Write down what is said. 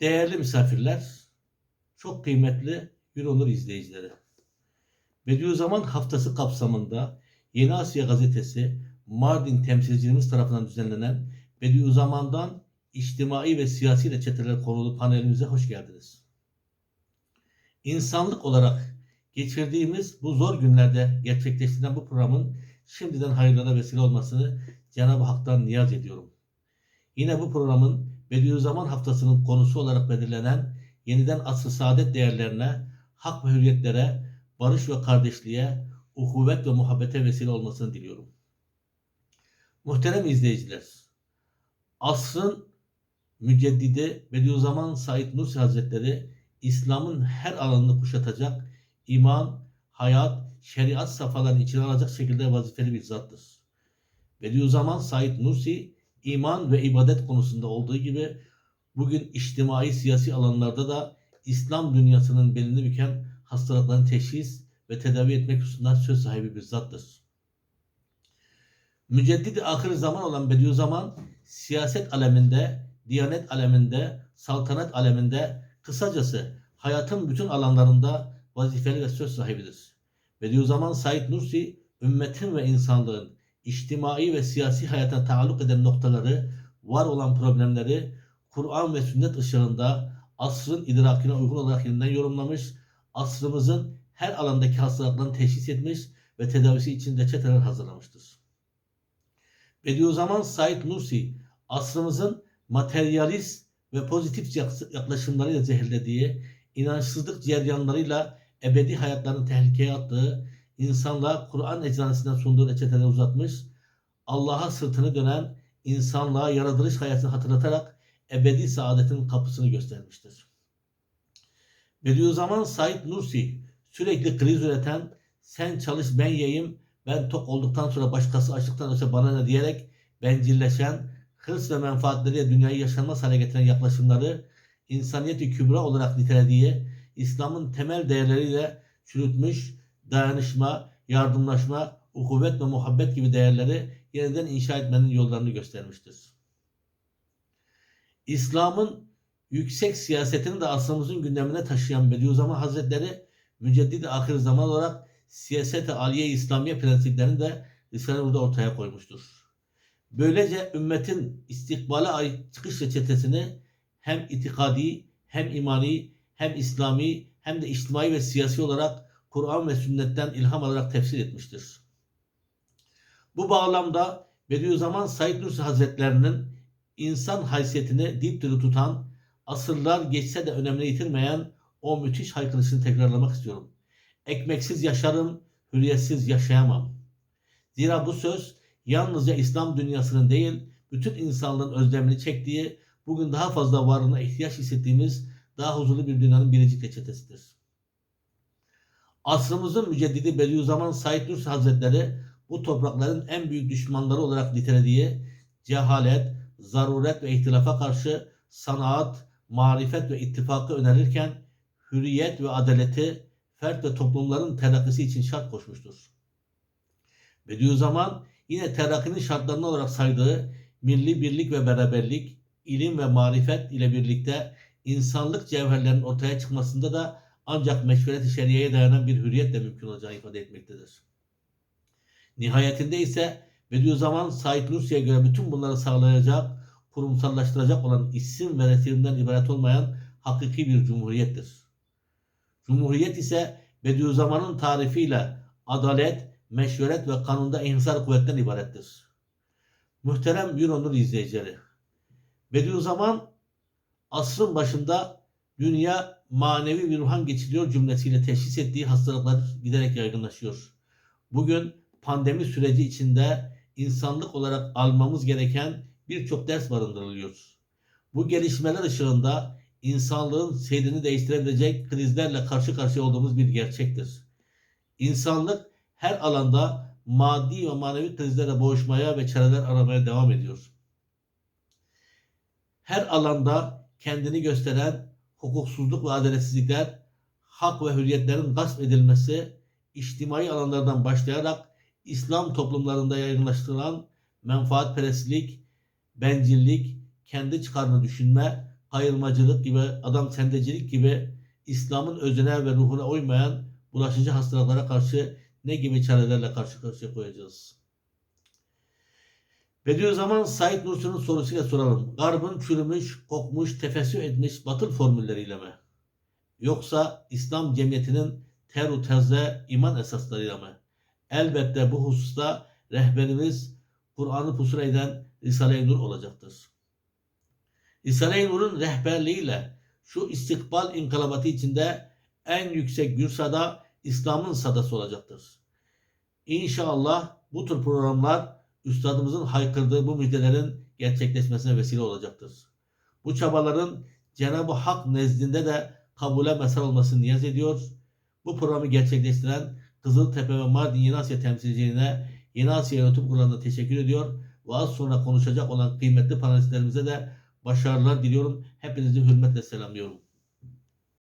Değerli misafirler, çok kıymetli bir onur izleyicileri. Bediüzzaman Haftası kapsamında Yeni Asya Gazetesi Mardin temsilcimiz tarafından düzenlenen Bediüzzaman'dan içtimai ve siyasi reçeteler konulu panelimize hoş geldiniz. İnsanlık olarak geçirdiğimiz bu zor günlerde gerçekleştirilen bu programın şimdiden hayırlara vesile olmasını Cenab-ı Hak'tan niyaz ediyorum. Yine bu programın Bediüzzaman Haftası'nın konusu olarak belirlenen yeniden asr-ı saadet değerlerine, hak ve hürriyetlere, barış ve kardeşliğe, uhuvvet ve muhabbete vesile olmasını diliyorum. Muhterem izleyiciler, asrın müceddidi Bediüzzaman Said Nursi Hazretleri İslam'ın her alanını kuşatacak iman, hayat, şeriat safhalarını içine alacak şekilde vazifeli bir zattır. Bediüzzaman Said Nursi iman ve ibadet konusunda olduğu gibi bugün içtimai siyasi alanlarda da İslam dünyasının belini büken hastalıkların teşhis ve tedavi etmek hususunda söz sahibi bir zattır. Müceddidi ahir zaman olan Bediüzzaman siyaset aleminde, diyanet aleminde, saltanat aleminde kısacası hayatın bütün alanlarında vazifeli ve söz sahibidir. Bediüzzaman Said Nursi ümmetin ve insanlığın içtimai ve siyasi hayata taalluk eden noktaları, var olan problemleri Kur'an ve sünnet ışığında asrın idrakine uygun olarak yeniden yorumlamış, asrımızın her alandaki hastalıklarını teşhis etmiş ve tedavisi için reçeteler hazırlamıştır. Bediüzzaman Said Nursi, asrımızın materyalist ve pozitif yaklaşımlarıyla zehirlediği, inançsızlık ceryanlarıyla ebedi hayatlarını tehlikeye attığı, insanlığa Kur'an eczanesinden sunduğu reçeteleri uzatmış, Allah'a sırtını dönen, insanlığa yaratılış hayatını hatırlatarak ebedi saadetin kapısını göstermiştir. Bediüzzaman Said Nursi sürekli kriz üreten, sen çalış ben yiyeyim, ben tok olduktan sonra başkası açlıktan ölse bana ne diyerek bencilleşen, hırs ve menfaatleriyle dünyayı yaşanmaz hale getiren yaklaşımları insaniyeti kübra olarak nitelediği İslam'ın temel değerleriyle çürütmüş, dayanışma, yardımlaşma, ukuvvet ve muhabbet gibi değerleri yeniden inşa etmenin yollarını göstermiştir. İslam'ın yüksek siyasetini de asrımızın gündemine taşıyan Bediüzzaman Hazretleri müceddidi ahir zaman olarak siyaset-i aliye İslamiye prensiplerini de Risale-i burada ortaya koymuştur. Böylece ümmetin istikbale ait çıkış reçetesini hem itikadi, hem imani, hem İslami, hem de içtimai ve siyasi olarak Kur'an ve sünnetten ilham alarak tefsir etmiştir. Bu bağlamda Bediüzzaman Said Nursi Hazretlerinin insan haysiyetini dipdiri tutan, asırlar geçse de önemini yitirmeyen o müthiş haykırışını tekrarlamak istiyorum. Ekmeksiz yaşarım, hürriyetsiz yaşayamam. Zira bu söz yalnızca İslam dünyasının değil, bütün insanlığın özlemini çektiği, bugün daha fazla varlığına ihtiyaç hissettiğimiz daha huzurlu bir dünyanın biricik reçetesidir. Asrımızın müceddidi Bediüzzaman Said Nursi Hazretleri bu toprakların en büyük düşmanları olarak nitelediği cehalet, zaruret ve ihtilafa karşı sanat, marifet ve ittifakı önerirken hürriyet ve adaleti fert ve toplumların terakkisi için şart koşmuştur. Bediüzzaman yine terakkinin şartlarını olarak saydığı milli birlik ve beraberlik, ilim ve marifet ile birlikte insanlık cevherlerinin ortaya çıkmasında da ancak meşveret-i şeriyeye dayanan bir hürriyetle mümkün olacağını ifade etmektedir. Nihayetinde ise Bediüzzaman Said Nursi'ye göre bütün bunları sağlayacak, kurumsallaştıracak olan isim ve resimden ibaret olmayan hakiki bir cumhuriyettir. Cumhuriyet ise Bediüzzaman'ın tarifiyle adalet, meşveret ve kanunda inhisar kuvvetten ibarettir. Muhterem bir onur izleyicileri. Bediüzzaman asrın başında dünya manevi bir ruhan geçiliyor cümlesiyle teşhis ettiği hastalıklar giderek yaygınlaşıyor. Bugün pandemi süreci içinde insanlık olarak almamız gereken birçok ders barındırılıyor. Bu gelişmeler ışığında insanlığın seyrini değiştirebilecek krizlerle karşı karşıya olduğumuz bir gerçektir. İnsanlık her alanda maddi ve manevi krizlerle boğuşmaya ve çareler aramaya devam ediyor. Her alanda kendini gösteren hukuksuzluk ve adaletsizlikler, hak ve hürriyetlerin gasp edilmesi, içtimai alanlardan başlayarak İslam toplumlarında yaygınlaştırılan menfaatperestlik, bencillik, kendi çıkarını düşünme, hayırmacılık gibi, adam sendecilik gibi İslam'ın özüne ve ruhuna uymayan bulaşıcı hastalıklara karşı ne gibi çarelerle karşı karşıya koyacağız? Bediüzzaman Said Nursi'nin sorusuyla soralım. Garbın çürümüş, kokmuş, tefessü etmiş batıl formülleriyle mi? Yoksa İslam cemiyetinin teru tezde iman esaslarıyla mı? Elbette bu hususta rehberimiz Kur'an'ı pusula eden Risale-i Nur olacaktır. Risale-i Nur'un rehberliğiyle şu istikbal inkılabatı içinde en yüksek gürsada İslam'ın sadası olacaktır. İnşallah bu tür programlar üstadımızın haykırdığı bu müjdelerin gerçekleşmesine vesile olacaktır. Bu çabaların Cenab-ı Hak nezdinde de kabule mesel olmasını niyaz ediyor. Bu programı gerçekleştiren Kızıltepe ve Mardin Yeni Asya temsilcilerine Yeni Asya Yönetim Kurulu'na teşekkür ediyor. Ve az sonra konuşacak olan kıymetli panelistlerimize de başarılar diliyorum. Hepinizi hürmetle selamlıyorum.